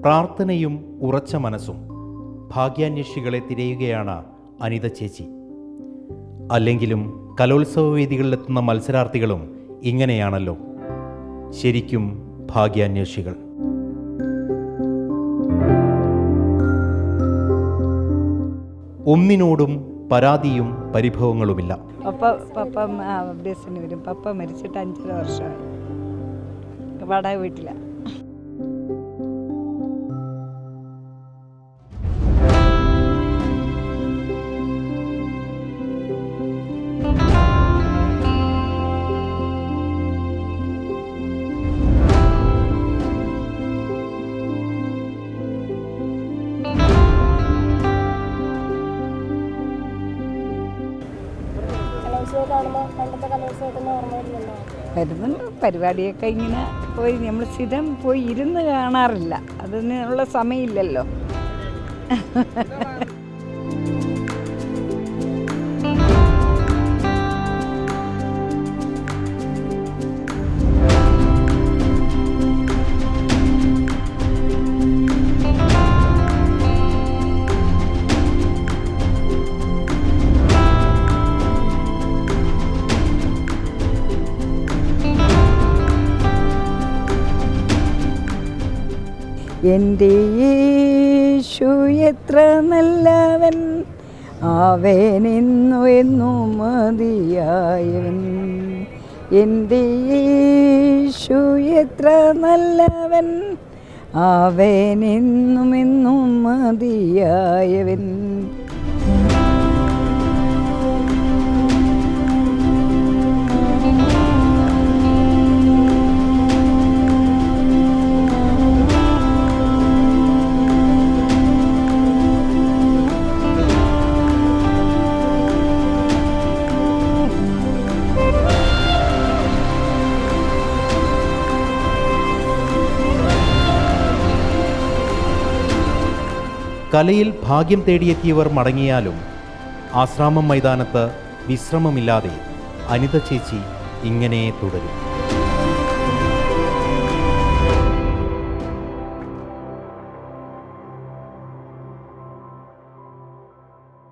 പ്രാർത്ഥനയും ഉറച്ച മനസ്സും ഭാഗ്യാന്വേഷികളെ തിരയുകയാണ് അനിത ചേച്ചി. അല്ലെങ്കിലും കലോത്സവ വേദികളിലെത്തുന്ന മത്സരാർത്ഥികളും ഇങ്ങനെയാണല്ലോ. ശരിക്കും ഭാഗ്യാന്വേഷികൾ. ഒന്നിനോടും പരാതിയും പരിഭവങ്ങളുമില്ല. പപ്പ വരും പപ്പ മരിച്ചിട്ട് അഞ്ചര വർഷമായി. വാടക വീട്ടില. വരുന്നുണ്ടോ? പരിപാടിയൊക്കെ ഇങ്ങനെ പോയി. നമ്മൾ സ്ഥിരം പോയി ഇരുന്ന് കാണാറില്ല. അതിനുള്ള സമയമില്ലല്ലോ. എന്റെ യേശു എത്ര നല്ലവൻ. ആവേനെന്നു എന്നു മതിയായവൻ. എന്റെ യേശു എത്ര നല്ലവൻ. അവനെന്നും എന്നും മതിയായവൻ. കലയിൽ ഭാഗ്യം തേടിയെത്തിയവർ മടങ്ങിയാലും ആശ്രാമം മൈതാനത്ത് വിശ്രമമില്ലാതെ അനിത ചേച്ചി ഇങ്ങനെ തുടരും.